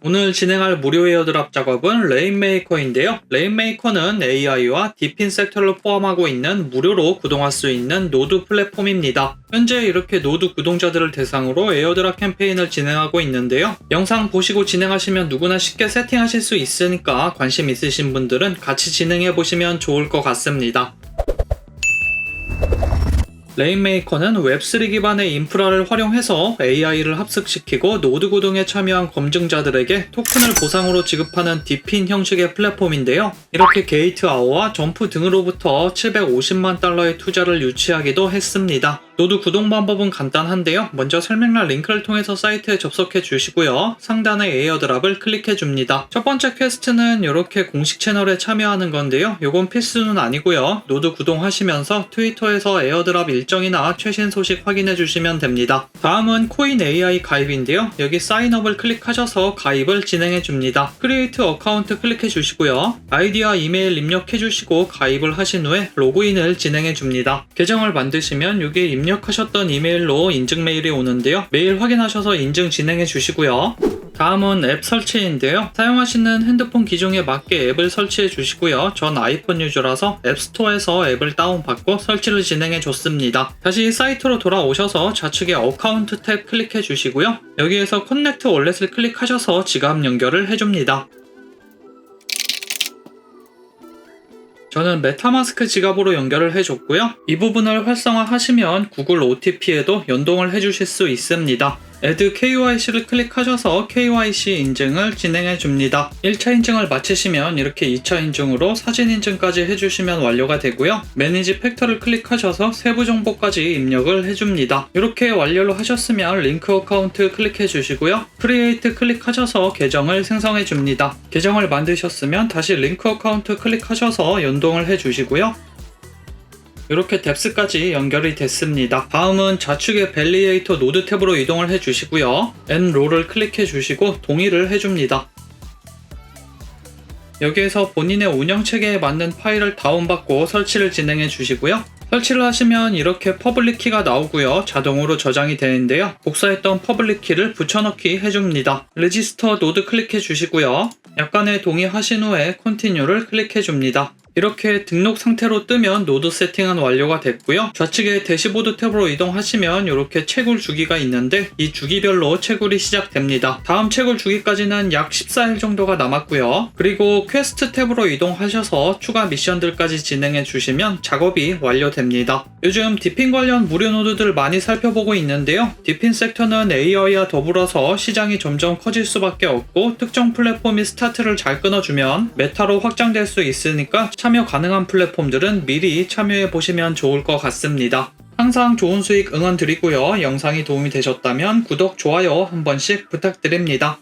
오늘 진행할 무료 에어드랍 작업은 레인메이커인데요. 레인메이커는 AI와 디핀 섹터를 포함하고 있는 무료로 구동할 수 있는 노드 플랫폼입니다. 현재 이렇게 노드 구동자들을 대상으로 에어드랍 캠페인을 진행하고 있는데요. 영상 보시고 진행하시면 누구나 쉽게 세팅하실 수 있으니까 관심 있으신 분들은 같이 진행해 보시면 좋을 것 같습니다. 레인메이커는 웹3 기반의 인프라를 활용해서 AI를 합숙시키고 노드 구동에 참여한 검증자들에게 토큰을 보상으로 지급하는 디핀 형식의 플랫폼인데요. 이렇게 게이트 아워와 점프 등으로부터 750만 달러의 투자를 유치하기도 했습니다. 노드 구동 방법은 간단한데요. 먼저 설명란 링크를 통해서 사이트에 접속해 주시고요. 상단의 에어드랍을 클릭해 줍니다. 첫 번째 퀘스트는 이렇게 공식 채널에 참여하는 건데요. 요건 필수는 아니고요. 노드 구동하시면서 트위터에서 에어드랍 일정이나 최신 소식 확인해 주시면 됩니다. 다음은 코인 AI 가입인데요. 여기 사인업을 클릭하셔서 가입을 진행해 줍니다. 크리에이트 어카운트 클릭해 주시고요. 아이디와 이메일 입력해 주시고 가입을 하신 후에 로그인을 진행해 줍니다. 계정을 만드시면 여기에 입력 하셨던 이메일로 인증 메일이 오는데요. 메일 확인하셔서 인증 진행해 주시고요. 다음은 앱 설치인데요. 사용하시는 핸드폰 기종에 맞게 앱을 설치해 주시고요. 전 아이폰 유저라서 앱스토어에서 앱을 다운받고 설치를 진행해 줬습니다. 다시 사이트로 돌아오셔서 좌측에 어카운트 탭 클릭해 주시고요. 여기에서 커넥트 월렛을 클릭하셔서 지갑 연결을 해줍니다. 저는 메타마스크 지갑으로 연결을 해줬고요. 이 부분을 활성화하시면 구글 OTP에도 연동을 해주실 수 있습니다. Add KYC를 클릭하셔서 KYC 인증을 진행해 줍니다. 1차 인증을 마치시면 이렇게 2차 인증으로 사진 인증까지 해주시면 완료가 되고요. 매니지 팩터를 클릭하셔서 세부 정보까지 입력을 해줍니다. 이렇게 완료를 하셨으면 링크 어카운트 클릭해 주시고요. 크리에이트 클릭하셔서 계정을 생성해 줍니다. 계정을 만드셨으면 다시 링크 어카운트 클릭하셔서 연동을 해 주시고요. 이렇게 뎁스까지 연결이 됐습니다. 다음은 좌측의 밸리에이터 노드 탭으로 이동을 해주시고요. N롤을 클릭해 주시고 동의를 해줍니다. 여기에서 본인의 운영 체계에 맞는 파일을 다운받고 설치를 진행해 주시고요. 설치를 하시면 이렇게 퍼블릭 키가 나오고요. 자동으로 저장이 되는데요. 복사했던 퍼블릭 키를 붙여넣기 해줍니다. 레지스터 노드 클릭해 주시고요. 약간의 동의하신 후에 컨티뉴를 클릭해 줍니다. 이렇게 등록 상태로 뜨면 노드 세팅은 완료가 됐고요. 좌측에 대시보드 탭으로 이동하시면 이렇게 채굴 주기가 있는데 이 주기별로 채굴이 시작됩니다. 다음 채굴 주기까지는 약 14일 정도가 남았고요. 그리고 퀘스트 탭으로 이동하셔서 추가 미션들까지 진행해 주시면 작업이 완료됩니다. 요즘 디핀 관련 무료 노드들 많이 살펴보고 있는데요. 디핀 섹터는 AI와 더불어서 시장이 점점 커질 수밖에 없고 특정 플랫폼이 스타트를 잘 끊어주면 메타로 확장될 수 있으니까 참여 가능한 플랫폼들은 미리 참여해 보시면 좋을 것 같습니다. 항상 좋은 수익 응원 드리고요. 영상이 도움이 되셨다면 구독, 좋아요 한 번씩 부탁드립니다.